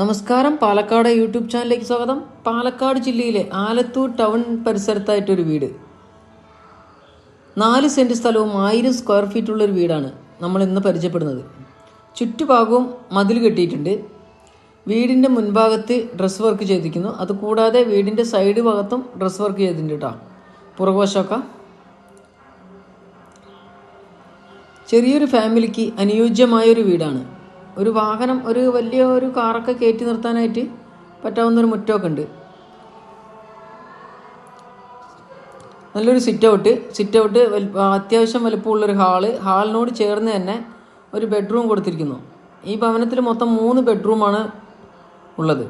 നമസ്കാരം. പാലക്കാട് യൂട്യൂബ് ചാനലിലേക്ക് സ്വാഗതം. പാലക്കാട് ജില്ലയിലെ ആലത്തൂർ ടൗൺ പരിസരത്തായിട്ടൊരു വീട്. നാല് സെന്റ് സ്ഥലവും ആയിരം സ്ക്വയർ ഫീറ്റ് ഒരു വീടാണ് നമ്മൾ ഇന്ന് പരിചയപ്പെടുന്നത്. ചുറ്റുഭാഗവും മതിൽ കെട്ടിയിട്ടുണ്ട്. വീടിന്റെ മുൻഭാഗത്ത് ഡ്രസ് വർക്ക് ചെയ്തിരിക്കുന്നു. അതുകൂടാതെ വീടിന്റെ സൈഡ് ഭാഗത്തും ഡ്രസ് വർക്ക് ചെയ്തിട്ടുണ്ട് കേട്ടോ പുറകുവശമൊക്കെ. ചെറിയൊരു ഫാമിലിക്ക് അനുയോജ്യമായൊരു വീടാണ്. ഒരു വാഹനം ഒരു വലിയ ഒരു കാറൊക്കെ കയറ്റി നിർത്താനായിട്ട് പറ്റാവുന്നൊരു മുറ്റമൊക്കെ ഉണ്ട്. നല്ലൊരു സിറ്റ് ഔട്ട് സിറ്റ് ഔട്ട് അത്യാവശ്യം വലുപ്പമുള്ളൊരു ഹാൾ. ഹാളിനോട് ചേർന്ന് തന്നെ ഒരു ബെഡ്റൂം കൊടുത്തിരിക്കുന്നു. ഈ ഭവനത്തിൽ മൊത്തം മൂന്ന് ബെഡ്റൂമാണ് ഉള്ളത്.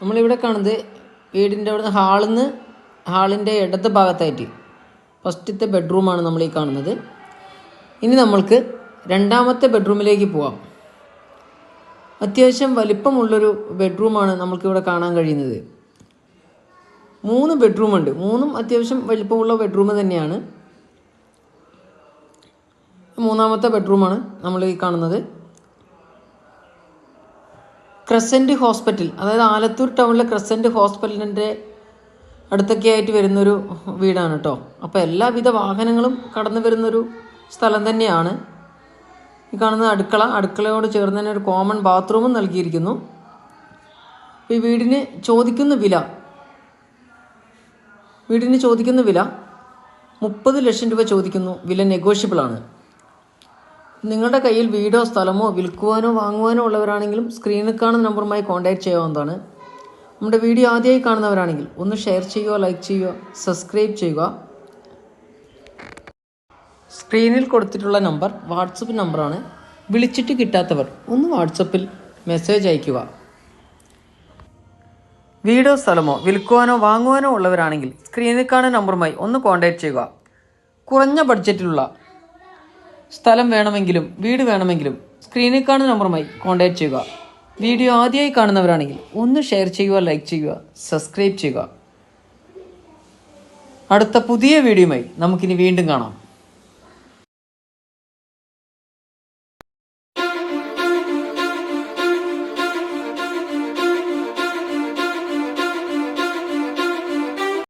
നമ്മളിവിടെ കാണുന്നത് വീടിന്റെ അവിടുന്ന് ഹാളിൽ നിന്ന് ഹാളിന്റെ ഇടത്ത് ഭാഗത്തായിട്ട് ഫസ്റ്റത്തെ ബെഡ്റൂമാണ് നമ്മൾ ഈ കാണുന്നത്. ഇനി നമ്മൾക്ക് രണ്ടാമത്തെ ബെഡ്റൂമിലേക്ക് പോവാം. അത്യാവശ്യം വലിപ്പമുള്ളൊരു ബെഡ്റൂമാണ് നമുക്കിവിടെ കാണാൻ കഴിയുന്നത്. മൂന്ന് ബെഡ്റൂമുണ്ട് മൂന്നും അത്യാവശ്യം വലിപ്പമുള്ള ബെഡ്റൂം തന്നെയാണ്. മൂന്നാമത്തെ ബെഡ്റൂമാണ് നമ്മൾ ഈ കാണുന്നത്. ക്രസന്റ് ഹോസ്പിറ്റൽ അതായത് ആലത്തൂർ ടൗണിലെ ക്രസന്റ് ഹോസ്പിറ്റലിന്റെ അടുത്തൊക്കെ ആയിട്ട് വരുന്നൊരു വീടാണ് കേട്ടോ അപ്പോൾ എല്ലാവിധ വാഹനങ്ങളും കടന്നു വരുന്നൊരു സ്ഥലം തന്നെയാണ്. ഈ കാണുന്ന അടുക്കള അടുക്കളയോട് ചേർന്ന് തന്നെ ഒരു കോമൺ ബാത്റൂമും നൽകിയിരിക്കുന്നു. ഈ വീടിന് ചോദിക്കുന്ന വില വീടിന് ചോദിക്കുന്ന വില മുപ്പത് ലക്ഷം രൂപ ചോദിക്കുന്നു. വില നെഗോഷ്യബിളാണ് നിങ്ങളുടെ കയ്യിൽ വീടോ സ്ഥലമോ വിൽക്കുവാനോ വാങ്ങുവാനോ ഉള്ളവരാണെങ്കിലും സ്ക്രീനിൽ കാണുന്ന നമ്പറുമായി കോൺടാക്ട് ചെയ്യാവുന്നതാണ്. നമ്മുടെ വീഡിയോ ആദ്യമായി കാണുന്നവരാണെങ്കിൽ ഒന്ന് ഷെയർ ചെയ്യുക ലൈക്ക് ചെയ്യുക സബ്സ്ക്രൈബ് ചെയ്യുക. സ്ക്രീനിൽ കൊടുത്തിട്ടുള്ള നമ്പർ വാട്സപ്പ് നമ്പറാണ്. വിളിച്ചിട്ട് കിട്ടാത്തവർ ഒന്ന് വാട്സപ്പിൽ മെസ്സേജ് അയയ്ക്കുക. വീടോ സ്ഥലമോ വിൽക്കുവാനോ വാങ്ങുവാനോ ഉള്ളവരാണെങ്കിൽ സ്ക്രീനിൽ കാണുന്ന നമ്പറുമായി ഒന്ന് കോൺടാക്ട് ചെയ്യുക. കുറഞ്ഞ ബഡ്ജറ്റിലുള്ള സ്ഥലം വേണമെങ്കിലും വീട് വേണമെങ്കിലും സ്ക്രീനിൽ കാണുന്ന നമ്പറുമായി കോൺടാക്ട് ചെയ്യുക. വീഡിയോ ആദ്യമായി കാണുന്നവരാണെങ്കിൽ ഒന്ന് ഷെയർ ചെയ്യുക ലൈക്ക് ചെയ്യുക സബ്സ്ക്രൈബ് ചെയ്യുക. അടുത്ത പുതിയ വീഡിയോയുമായി നമുക്കിനി വീണ്ടും കാണാം.